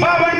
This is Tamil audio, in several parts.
ba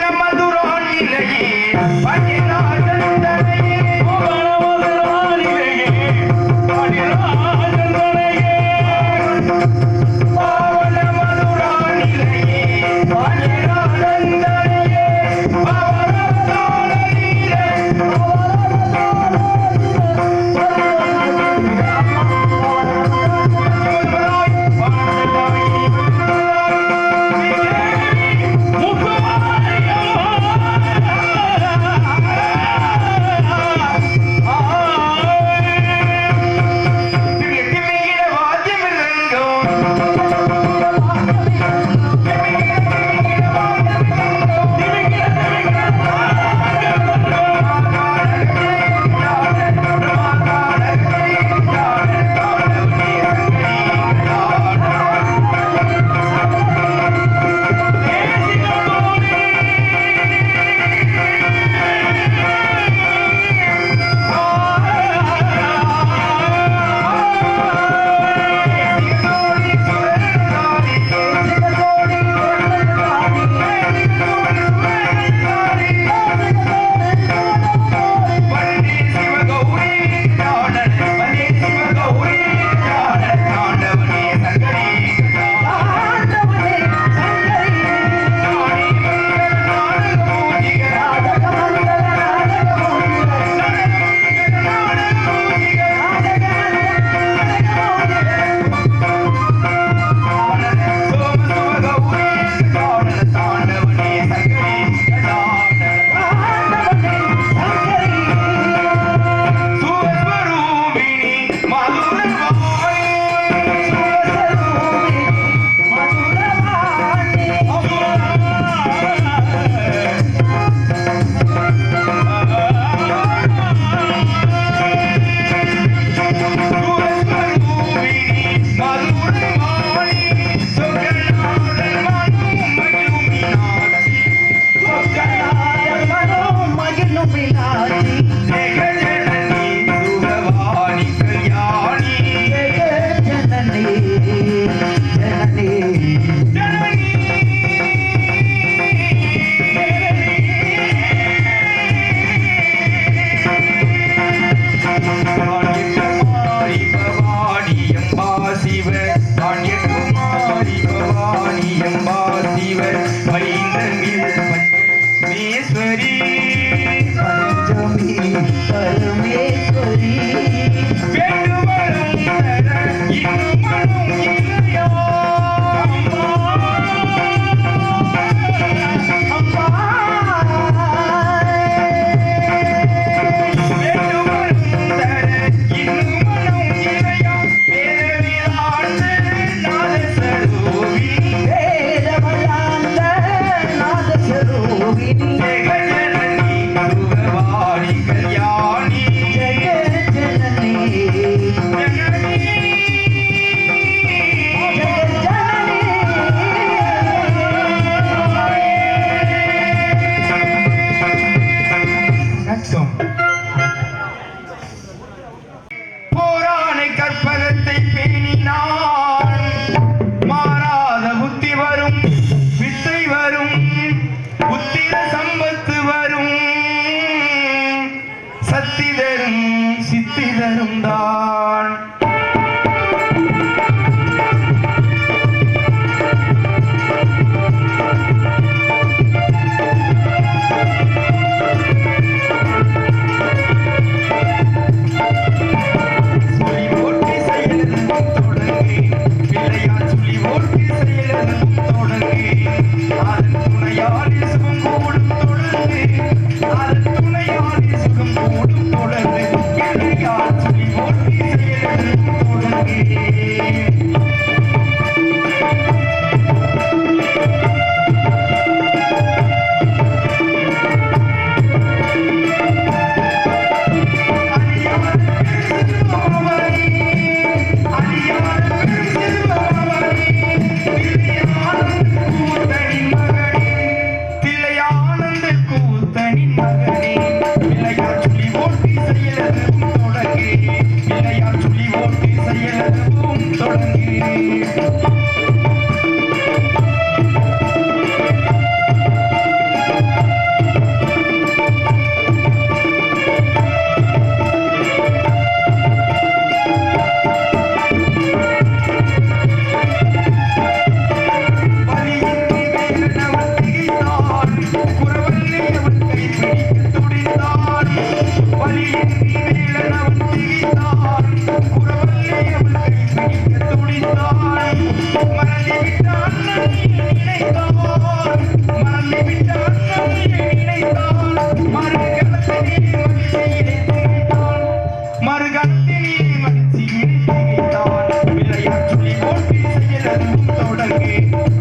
தொடங்கி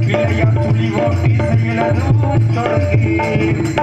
விளையாட்டுலி ஓட்டி செயலதும் தொடங்கி. Thank you.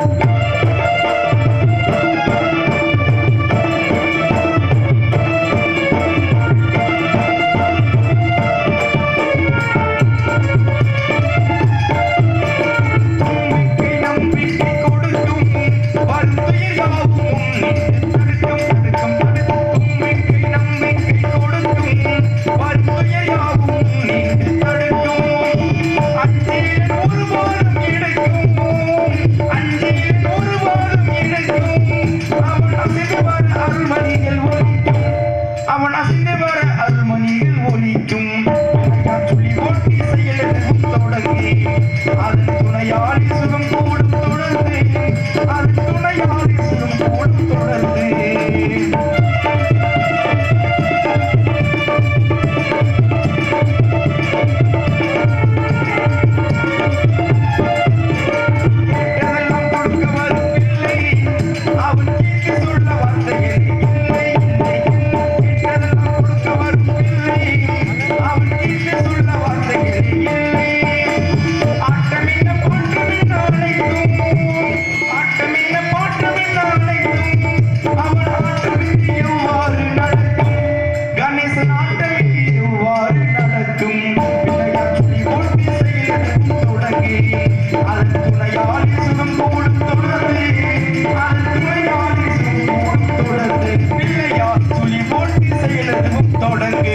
தமிழினமும் தொடங்கு.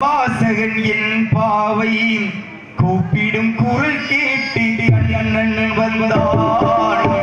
வாசகன் என் பாவை கூப்பிடும் குரல் கேட்டு அண்ணன் வந்தான்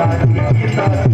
Thank you.